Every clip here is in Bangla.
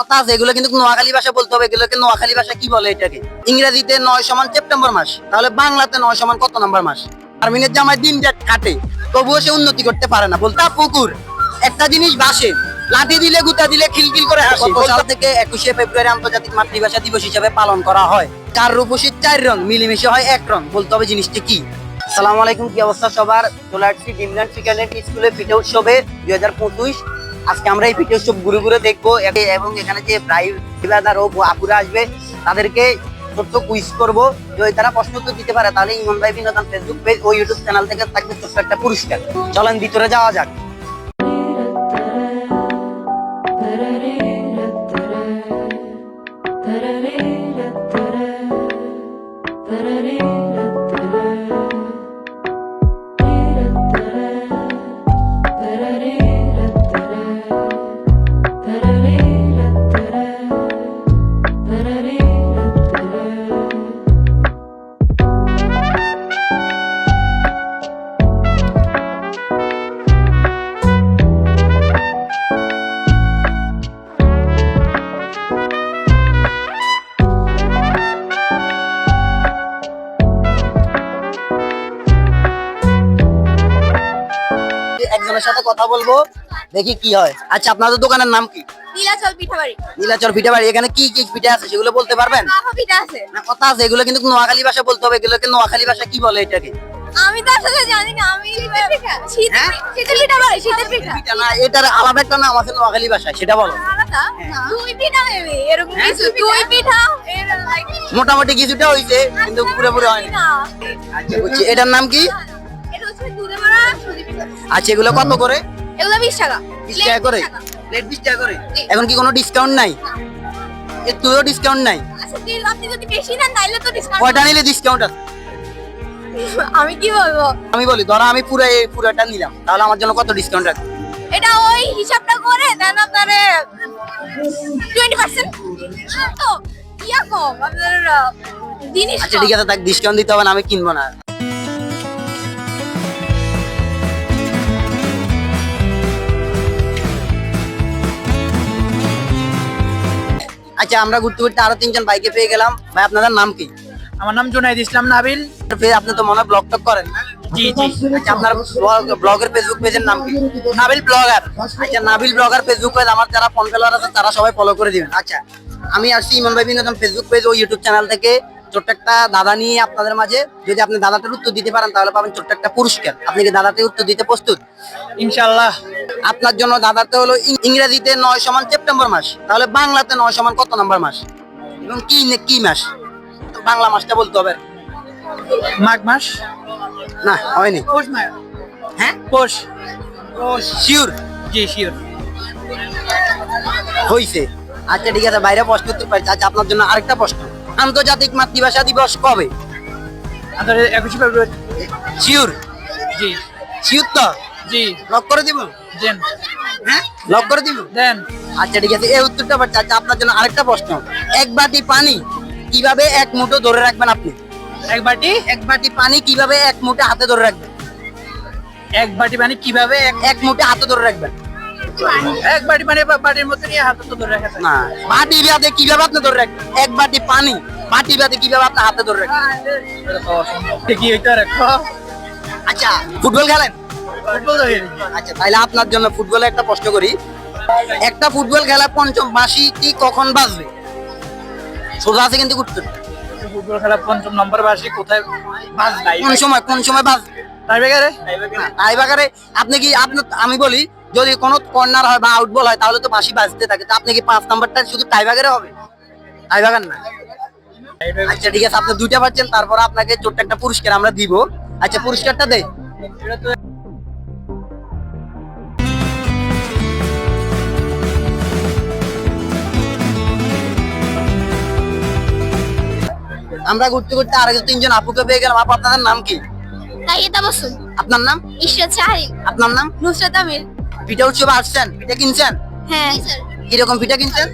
কথা আছে এগুলো কিন্তু নোয়াখালী ভাষা বলতে হবে। এগুলোকে নোয়াখালী ভাষা কি বলে এটাকে? ইংরেজিতে নয় সমান সেপ্টেম্বর মাস তাহলে বাংলাতে নয় সমান কত নাম্বার মাস? আর্মিনের জামাই দিন খাটে তবুও সে উন্নতি করতে পারে না। বলতে পুকুর একটা জিনিস বাসে লাঠি দিলে গুতা দিলে খিলখিল করে হাসে। সাল থেকে একুশে ফেব্রুয়ারি আন্তর্জাতিক মাতৃভাষা দিবস হিসেবে পালন করা হয়। চার রূপসীর চার রং মিলেমিশে হয় এক রং। বলতে হবে জিনিসটা কি? সালাম আলাইকুম কি অবস্থা সবার? চলে আসছি ডিমল্যান্ড সেকেন্ডারি স্কুলে পিঠে উৎসবে দুই হাজার পঁচিশ। আজকে আমরা এই পিঠে উৎসব ঘুরে ঘুরে দেখব এবং এখানে যে প্রাইভেদার ও আপুরা আসবে, তাদেরকে ছোট্ট কুইজ করব। যদি তারা প্রশ্ন উত্তর দিতে পারে, তাহলে ইমন ভাই বিনোদন ফেসবুক পেজ ও ইউটিউব চ্যানেল থেকে থাকবে ছোট্ট একটা পুরস্কার। চলেন ভিতরে যাওয়া যাক। বলব? দেখি কি হয়। আচ্ছা আপনাদের দোকানের নাম কি? নীলাচল পিঠাবাড়ি। নীলাচর পিঠা বাড়ি এখানে কি কি পিঠা আছে সেগুলো বলতে পারবেন? পিঠা আছে। না কথা আছে। এগুলো কিন্তু নোয়াখালী ভাষা বলতে হবে। এগুলোকে নোয়াখালী ভাষা কি বলে এটাকে? আমি তো আসলে জানি না। আমি শীতের পিঠা? শীতের হ্যাঁ? পি- শীতের পিঠা বলে শীতের পিঠা। পিঠা না এটার আলাদা একটা নাম আছে নোয়াখালী ভাষায়। সেটা বলো। দুই পিঠা নেবে এরকম কিছু দুই পিঠা? মোটামুটি কিছুটা হয়েছে কিন্তু পুরোপুরি হয়নি। আচ্ছা বুঝছি। এটার নাম কি? এটা হচ্ছে দুধে ভরা সুজি পিঠা। আচ্ছা এগুলো কত করে? এগুলো বিশ টাকা। বিশ টাকা করে? প্লেট বিশ টাকা করে? এখন কি কোনো ডিসকাউন্ট নাই? একটুও ডিসকাউন্ট নাই? আচ্ছা আপনি যদি বেশি নেন তাইলে তো ডিসকাউন্ট কয়টা নিলে ডিসকাউন্ট আছে? আমি কি বলব? আমি বলি ধরো আমি পুরো এই পুরোটা নিলাম তাহলে আমার জন্য কত ডিসকাউন্ট আছে? এটা ওই হিসাবটা করে দেন আপনারে তো ইয়া কম আপনার জিনিস আচ্ছা ঠিক আছে তাকে ডিসকাউন্ট দিতে হবে না আমি কিনবো না। আচ্ছা আমরা ঘুরতে ঘুরতে আরও তিনজন বাইকে পেয়ে গেলাম। ভাই আপনাদের নাম কি? আমার নাম জুনাইদ ইসলাম নাবিল। আপনি তো মনে হয় ব্লগ টক করেন জি জি। আচ্ছা আপনার ব্লগের ফেসবুক পেজের নাম কি? নাবিল ব্লগার আচ্ছা নাবিল ব্লগার ফেসবুক পেজ আমার যারা ফোন ফেলোয়ার আছে তারা সবাই ফলো করে দিবেন। আচ্ছা আমি আসছি ইমন ভাই বিনোদন ফেসবুক পেজ ও ইউটিউব চ্যানেল থেকে। ছোট্ট একটা দাদা নিয়ে আপনাদের মাঝে যদি আপনি দাদাটার উত্তর দিতে পারেন তাহলে পাবেন ছোট্ট একটা পুরস্কার। আপনি কি দাদাতে উত্তর দিতে প্রস্তুত? ইনশাল্লাহ আপনার জন্য দাদাতে হলো ইংরেজিতে নয় সমান সেপ্টেম্বর মাস। তাহলে বাংলাতে নয় সমান কত নম্বর মাস? এবং কি কি মাস? বাংলা মাসটা বলতে হবে। মাঘ মাস? না হয়নি। পৌষ মাস। হ্যাঁ? পৌষ। শিওর জি শিওর হইছে। আচ্ছা ঠিক আছে বাইরে প্রশ্ন উত্তর পাইছে। আচ্ছা আপনার জন্য আরেকটা প্রশ্ন। আন্তর্জাতিক মাতৃভাষা দিবস কবে? একুশে ফেব্রুয়ারি। শিওর জি। শিওর তো? জি। লক করে দিব? দেন। হ্যাঁ? লক করে দিব? দেন। আচ্ছা ঠিক আছে। এই উত্তরটা আচ্ছা আপনার জন্য আরেকটা প্রশ্ন। এক বাটি পানি কীভাবে এক মুঠো ধরে রাখবেন আপনি? এক বাটি? এক বাটি পানি কীভাবে এক মুঠো হাতে ধরে রাখবেন? এক বাটি পানি কীভাবে এক এক মুঠো হাতে ধরে রাখবেন। এক বাটি পানি বাটির মধ্যে নিয়ে হাতে তো ধরে রাখা। না বাটি বাদে কীভাবে আপনি ধরে রাখবেন? এক বাটি পানি বাটি বাদে কীভাবে আপনি হাতে ধরে রাখবেন? এটা তো অসম্ভব। ঠিকই হইতে রাখো আচ্ছা ফুটবল খেলেন? ফুটবল তো হয়ে গেছে। আচ্ছা তাহলে আপনার জন্য ফুটবলে একটা প্রশ্ন করি। একটা ফুটবল খেলা পঞ্চম বাঁশিটি কখন বাজবে? সোজা আছে কিন্তু উত্তর। ফুটবল খেলা পঞ্চম নম্বর বাসি কোথায় কোন সময় কোন সময় বাজবে? বাগারে আপনি কি আপনি আমি বলি যদি কোনো কর্নার হয় বা আউটবল হয় তাহলে তো বাঁশি বাজতে থাকে। তো আপনি কি পাঁচ নাম্বারটা শুধু টাই বাগারে হবে? টাই বাগান না। আচ্ছা ঠিক আছে আপনি দুইটা পাচ্ছেন তারপর আপনাকে ছোট্ট একটা পুরস্কার আমরা দিব। আচ্ছা পুরস্কারটা দেই আমরা ঘুরতে ঘুরতে আরেক তিনজন আপুকে পেয়ে গেলাম। আপু আপনাদের নাম কি? তাই এটা বসুন আপনার নাম? ঈশ্বর চাহারি। আপনার নাম? নুসরাত আমির। পিঠা উৎসবে আসছেন? পিঠা কিনছেন? হ্যাঁ। কীরকম পিঠা কিনছেন?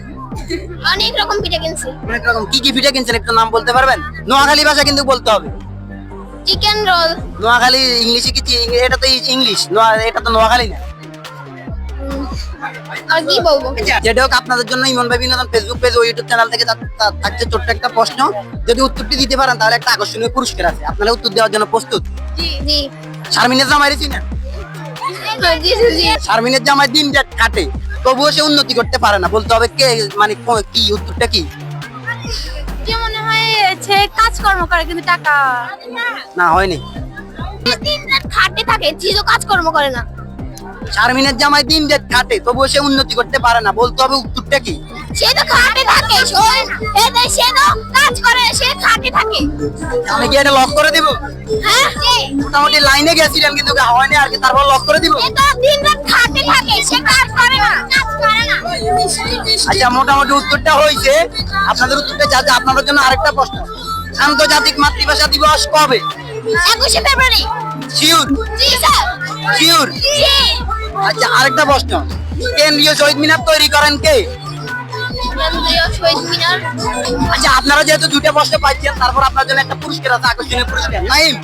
অনেক রকম পিঠা কিনছি। অনেক রকম। কি কি পিঠা কিনছেন? একটু নাম বলতে পারবেন? নোয়াখালী ভাষা কিন্তু বলতে হবে। চিকেন রোল নোয়াখালী ইংলিশে কি এটা তো ইংলিশ। এটা তো নোয়াখালী না। আর কি বলব? যেটা হোক আপনাদের জন্য ইমন ভাই বিনোদন ফেসবুক পেজ ও ইউটিউব চ্যানেল থেকে থাকছে ছোট্ট একটা প্রশ্ন। যদি উত্তরটি দিতে পারেন তাহলে একটা আকর্ষণীয় পুরস্কার আছে। আপনারা উত্তর দেওয়ার জন্য প্রস্তুত। জি জি। শারমিনের জামাই শারমিনের জামাই দিন রাত কাটে তবুও সে উন্নতি করতে পারে না। বলতে হবে কে মানে কি উত্তরটা কি? মনে হয় সে কাজকর্ম করে কিন্তু টাকা। না হয়নি দিন রাত খাটে থাকে চিজও কাজকর্ম করে না। শারমিনের জামাই দিন রাত খাটে তবুও সে উন্নতি করতে পারে না। বলতে হবে উত্তরটা কি? সে তো খাটে থাকে সে তো কাজ করে সে খাটে থাকে। আমি কি এটা লক করে দিব? হ্যাঁ মোটামুটি লাইনে গেছিলেন কিন্তু হয়নি আর কি তারপর লক করে দিব? সে তো দিন রাত খাটে থাকে সে কাজ করে না কাজ করে না। আচ্ছা মোটামুটি উত্তরটা হয়েছে। আপনাদের উত্তরটা যা যা আপনাদের জন্য আরেকটা প্রশ্ন। আন্তর্জাতিক মাতৃভাষা দিবস কবে? একুশে ফেব্রুয়ারি। শিওর শিওর আচ্ছা আরেকটা প্রশ্ন। কেন্দ্রীয় শহীদ মিনার তৈরি করেন কে? শহীদ মিনার। আচ্ছা আপনারা যেহেতু দুইটা প্রশ্ন পাইছেন তারপর আপনার জন্য একটা পুরস্কার আছে আকর্ষণীয় পুরস্কার। নাইম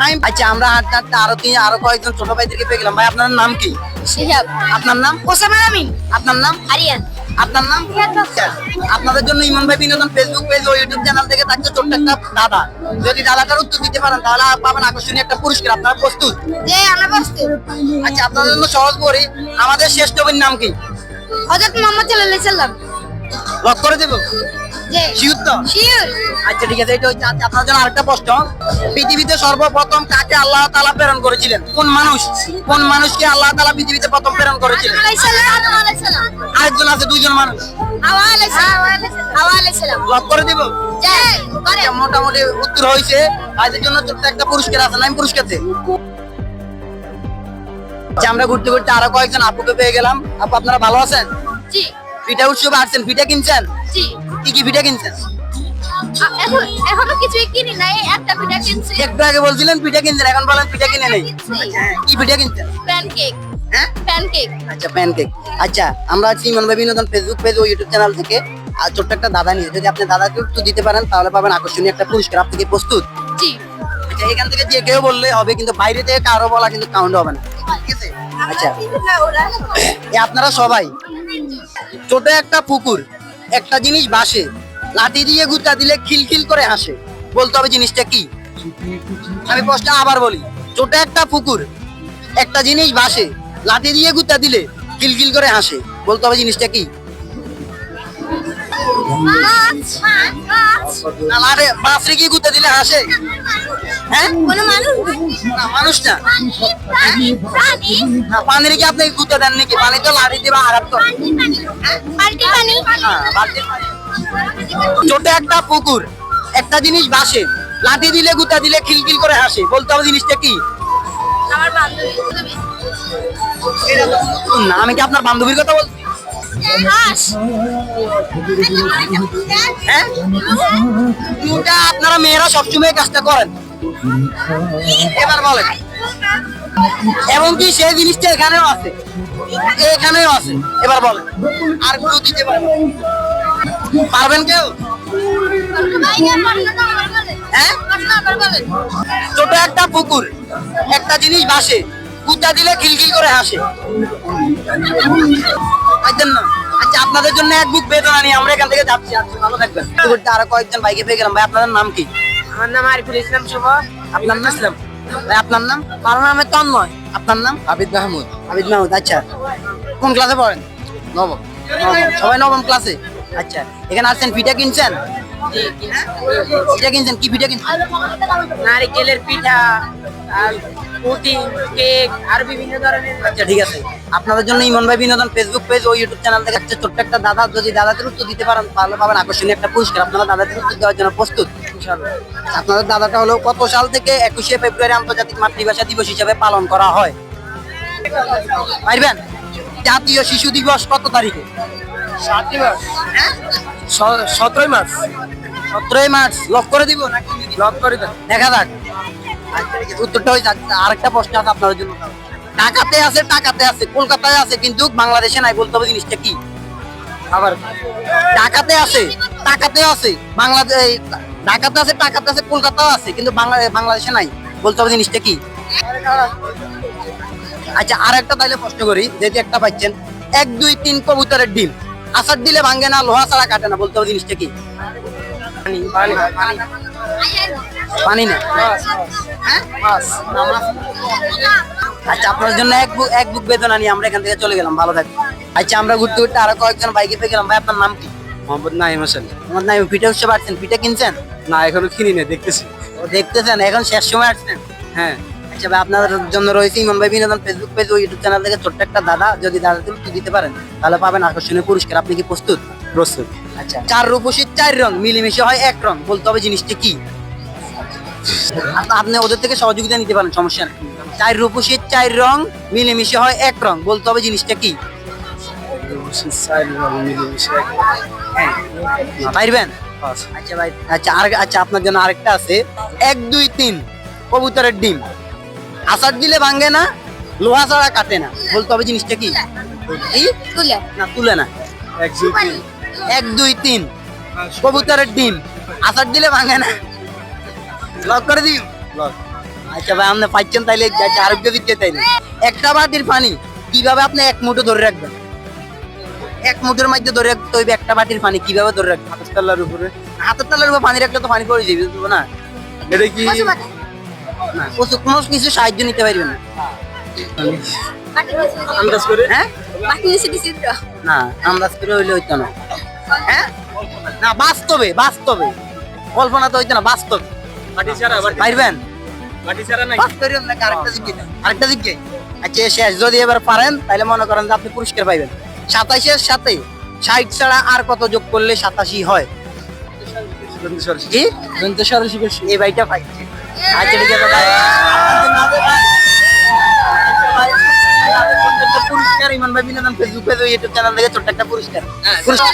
নাইম আচ্ছা আমরা হাঁটতে হাঁটতে আরও তিন আরও কয়েকজন ছোট ভাইদেরকে পেয়ে গেলাম। ভাই আপনার নাম কি? শিহাব। আপনার নাম? ওসামা আমিন। আপনার নাম? আরিয়ান। আপনার নাম? আচ্ছা, আপনাদের জন্য ইমন ভাই বিনোদন ফেসবুক পেজ ও ইউটিউব চ্যানেল থেকে থাকছে ছোট্ট একটা দাদা। যদি দাদাটার উত্তর দিতে পারেন তাহলে পাবেন আকর্ষণীয় একটা পুরস্কার। আপনারা প্রস্তুত? আচ্ছা আপনাদের জন্য সহজ করি আমাদের শ্রেষ্ঠ নাম কি? হযরত মুহাম্মদ আলাইহি সাল্লাম লক করে দেবো? শিউর তো? আচ্ছা ঠিক আছে এটা হচ্ছে আচ্ছা, আপনার জন্য আরেকটা প্রশ্ন। পৃথিবীতে সর্বপ্রথম কাকে আল্লাহ তাআলা প্রেরণ করেছিলেন? কোন মানুষ? কোন মানুষকে আল্লাহ তাআলা পৃথিবীতে প্রথম প্রেরণ করেছিলেন? আরেকজন আছে দুইজন মানুষ? লক করে দিব? আচ্ছা, মোটামুটি উত্তর হয়েছে। আজকের জন্য ছোট্ট একটা পুরস্কার আছে নাম পুরস্কার আচ্ছা, আমরা ঘুরতে ঘুরতে আরও কয়েকজন আপুকে পেয়ে গেলাম। আপু আপনারা ভালো আছেন? জি। পিঠা উৎসবে আসছেন পিঠা কিনছেন? জি। কি কি পিঠা কিনছেন? এখন এখনও কিছুই কিনি নাই একটা পিঠা কিনছি। একটু আগে বলছিলেন পিঠা কিনছেন এখন বলেন পিঠা কিনে নেই। কি পিঠা কিনছেন? প্যানকেক হ্যাঁ? প্যানকেক আচ্ছা প্যানকেক আচ্ছা আমরা আছি ভাই বিনোদন ফেসবুক পেজ ও ইউটিউব চ্যানেল থেকে। আর ছোট্ট একটা দাদা নিয়ে যদি আপনি দাদাকে একটু দিতে পারেন তাহলে পাবেন আকর্ষণীয় একটা পুরস্কার আপনি কি প্রস্তুত। জি। আচ্ছা এখান থেকে যে কেউ বললে হবে কিন্তু বাইরে থেকে কারও বলা কিন্তু কাউন্ট হবে না। ঠিক আছে? আচ্ছা। আপনারা সবাই ছোট একটা পুকুর, একটা জিনিস বাসে, লাঠি দিয়ে গুতা দিলে খিলখিল করে হাসে। বলতে হবে জিনিসটা কি? আমি প্রশ্ন আবার বলি ছোট একটা পুকুর, একটা জিনিস বাসে, লাঠি দিয়ে গুতা দিলে খিলখিল করে হাসে। বলতে হবে জিনিসটা কি? মাছ মাছ না লাঠে বাঁশরে কি গুতা দিলে হাসে হ্যাঁ কোনো মানুষ না মানুষ না প্রাণী প্রাণী না পানির কি আপনি গুতা দেন নাকি পানি তো লাঠি দিয়ে বা আঘাত বালতি পানি বালতির পানি। ছোট একটা পুকুর একটা জিনিস বাসে লাঠি দিলে গুতা দিলে খিলখিল করে হাসে বলতে হবে জিনিসটা কি আমার বান্ধবী না আমি কি আপনার বান্ধবীর কথা বলছি হ্যাঁ আপনারা মেয়েরা সবসময় কাজটা করেন। এবার বলেন। এবং কি সেই জিনিসটা এখানেও আছে? এখানেও আছে। এবার বলেন। আর কেউ দিতে পারবেন পারবেন কেউ? হ্যাঁ? ছোট একটা পুকুর, একটা জিনিস ভাসে কুচা দিলে খিলখিল করে হাসে। না? আচ্ছা আপনাদের জন্য এক বুক বেদনা নিয়ে আমরা এখান থেকে যাচ্ছি আচ্ছা ভালো থাকবেন। ঘুরতে আরও কয়েকজন বাইকে পেয়ে গেলাম। ভাই আপনাদের নাম কি? আমার নাম আরিফুল ইসলাম শুভ। আপনার নাম? ইসলাম। ভাই আপনার নাম? কারণ আমি তন্ময়। আপনার নাম? আবিদ মাহমুদ। আবিদ মাহমুদ আচ্ছা। কোন ক্লাসে পড়েন? নবম। নবম। সবাই নবম ক্লাসে আচ্ছা। এখানে আসছেন ফিটা কিনছেন? পিঠা কিনছেন? কি পিঠা কিনছেন? নারিকেলের পিঠা আর পুডিং কেক আর বিভিন্ন ধরনের আচ্ছা ঠিক আছে। আপনাদের জন্য ইমন ভাই বিনোদন ফেসবুক পেজ ও ইউটিউব চ্যানেল থেকে একটা ছোট্ট একটা দাদা যদি দাদাদের উত্তর দিতে পারেন তাহলে পাবেন আকর্ষণীয় একটা পুরস্কার। আপনারা দাদাদের উত্তর দেওয়ার জন্য প্রস্তুত। আপনাদের দাদাটা হলো কত সাল থেকে একুশে ফেব্রুয়ারি আন্তর্জাতিক মাতৃভাষা দিবস হিসেবে পালন করা হয়? পারবেন? জাতীয় শিশু দিবস কত তারিখে? সাতই মাস সতেরোই মার্চ। সতেরোই মার্চ। লক করে দিব নাকি? লক করে দেন। দেখা যাক। উত্তরটা হয়ে যাক। আরেকটা প্রশ্ন আছে আপনাদের জন্য। ঢাকাতে আছে টাকাতে আছে কলকাতায় আছে কিন্তু বাংলাদেশে নাই বলতে হবে জিনিসটা কি? আবার। ঢাকাতে আছে টাকাতে আছে বাংলাদেশ ঢাকাতে আছে টাকাতে আছে কলকাতাও আছে কিন্তু বাংলা বাংলাদেশে নাই বলতে হবে জিনিসটা কি? আচ্ছা আর একটা তাইলে প্রশ্ন করি। যেহেতু একটা পাচ্ছেন এক দুই তিন কবুতরের ডিম। আসার দিলে ভাঙ্গে না লোহা ছাড়া কাটে না বলতে হবে জিনিসটা কি? পানি না? হ্যাঁ? আচ্ছা আপনার জন্য এক বুক এক বুক বেদনা নিয়ে আমরা এখান থেকে চলে গেলাম ভালো থাকবেন। আচ্ছা আমরা ঘুরতে ঘুরতে আরও কয়েকজন বাইকে পেয়ে গেলাম। ভাই আপনার নাম কি? মোহাম্মদ নাইম হোসেন। আমার নাম পিঠে উৎসব আসছেন পিঠে কিনছেন? না এখনও কিনি না দেখতেছি। ও দেখতেছেন এখন শেষ সময় আসছেন? হ্যাঁ। ভাই আপনার জন্য রয়েছে ইমন ভাই বিনোদন ফেসবুক পেজ ও ইউটিউব চ্যানেল থেকে ছোট্ট একটা দাদা যদি দাদা তুলে দিতে পারেন তাহলে পাবেন আকর্ষণীয় পুরস্কার। আপনি কি প্রস্তুত? প্রস্তুত। আচ্ছা চার রূপসী চার রং মিলেমিশে হয় এক রং বলতে হবে জিনিসটা কি? আপনি ওদের থেকে সহযোগিতা নিতে পারেন সমস্যা নেই। চার রূপসী চার রং মিলেমিশে হয় এক রং বলতে হবে জিনিসটা কি? হ্যাঁ পারবেন আচ্ছা ভাই আচ্ছা আর আচ্ছা আপনার জন্য আরেকটা আছে। এক দুই তিন কবুতরের ডিম। আসার দিলে ভাঙ্গে না লোহা ছাড়া কাটে না। বলতে হবে জিনিসটা কি? না তুলে না। এক দুই তিন। কবুতরের ডিম। আসার দিলে ভাঙে না। লক করে দিই। আচ্ছা ভাই আপনি পাচ্ছেন তাইলে আরোগ্য দিচ্ছে তাইলে। একটা বাটির পানি কীভাবে আপনি এক মুঠো ধরে রাখবেন? এক মুঠোর মধ্যে ধরে রাখতে হইবে একটা বাটির পানি কীভাবে ধরে রাখবেন? তাল্লার উপরে। হাতের তালার উপর পানি রাখলে তো পানি পড়ে যাবে না। এটা কি? না। কোনো কিছু সাহায্য নিতে পারবেন না। আন্দাজ করে? হ্যাঁ? না আন্দাজ করে হইলে হইতো না। হ্যাঁ? না বাস্তবে বাস্তবে। কল্পনা তো হইতো না বাস্তবে। পারবেন? আরেকটা দিকে আচ্ছা শেষ যদি এবার পারেন তাহলে মনে করেন যে আপনি পুরস্কার পাইবেন। সাতাইশের সাথে ষাট ছাড়া আর কত যোগ করলে সাতাশি হয়? কি? এই বাইটা পাইছে আচ্ছা ঠিক আছে ভাই। পুরস্কার ইমান ভাই বিনোদন ফেসবুক পেজ ইউটিউব চ্যানেল থেকে ছোট্ট একটা পুরস্কার পুরস্কার